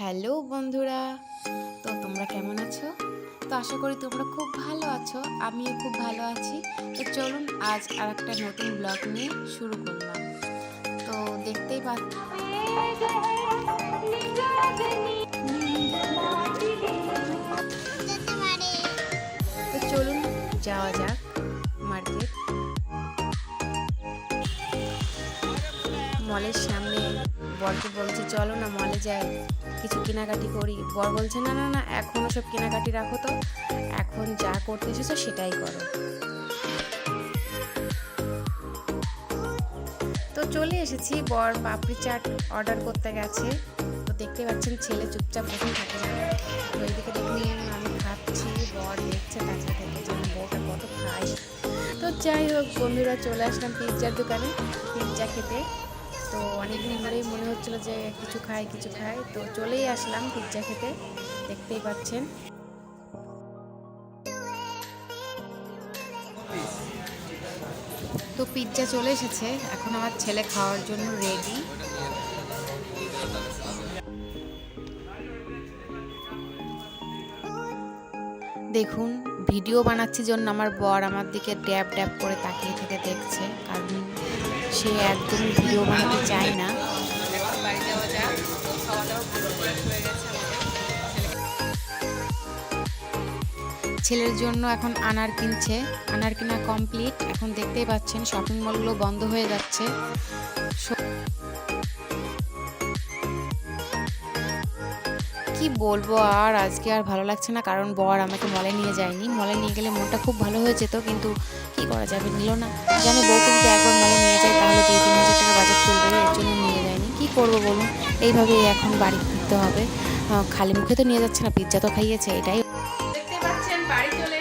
Hello বন্ধুরা, তো তোমরা কেমন আছো? তো আশা করি তোমরা খুব ভালো আছো, আমিও খুব ভালো আছি। তো চলুন আজ আর একটা নতুন ব্লগ নিয়ে শুরু করলাম। তো দেখতেই পাচ্ছ তো চলুন যাওয়া যাক মার্কেট। মলের সামনে বরকে বলছে, চলো না মলে যাই, কিছু কেনাকাটি করি। বর বলছে, না না না, এখন সব কেনাকাটি রাখো তো, এখন যা করতে এসেছ সেটাই করো। তো চলে এসেছি, বর পাপড়ি চাট অর্ডার করতে গেছে। তো দেখতে পাচ্ছেন ছেলে চুপচাপ বসে থাকে। না তো এইদিকে দেখুন আমি খাচ্ছি, বর দেখছে কাছে থেকে যে বউটা কত খায়। তো যাই হোক, বন্ধুরা চলে আসলাম পিৎজার দোকানে, পিৎজা খেতে। তো অনেকদিন ধরেই মনে হচ্ছিল যে কিছু খাই কিছু খাই। তো চলেই আসলাম পিৎজা খেতে, দেখতেই পাচ্ছেন। তো পিৎজা চলে এসেছে, এখন আমার ছেলে খাওয়ার জন্য রেডি দেখুন, ভিডিও বানাচ্ছি জন্য আমার বর আমার দিকে ড্যাব ড্যাব করে তাকিয়ে থেকে সে একদম ভিডিও বানাতে চায় না। ছেলের জন্য এখন আনার কিনছে। আনার কিনা কমপ্লিট। এখন দেখতেই পাচ্ছেন, শপিং মলগুলো বন্ধ হয়ে যাচ্ছে। কি বলব, আর আজকে আর ভালো লাগছে না, কারণ বর আমাকে মলে নিয়ে যায়নি। মলে নিয়ে গেলে মনটা খুব ভালো হয়ে যেত, কিন্তু কি করা যাবে নিল না। জানি বউকে যদি একবার মানে নিয়ে যায়, তাহলে দুই তিন হাজার টাকা বাজার চলবে এর জন্য নিয়ে যায়নি। কী করব বলুন? এইভাবেই এখন বাড়ি ফিরতে হবে। খালি মুখে তো নিয়ে যাচ্ছে না পিজ্জা তো খাইয়েছে, এটাই দেখতে পাচ্ছেন, বাড়ি চলে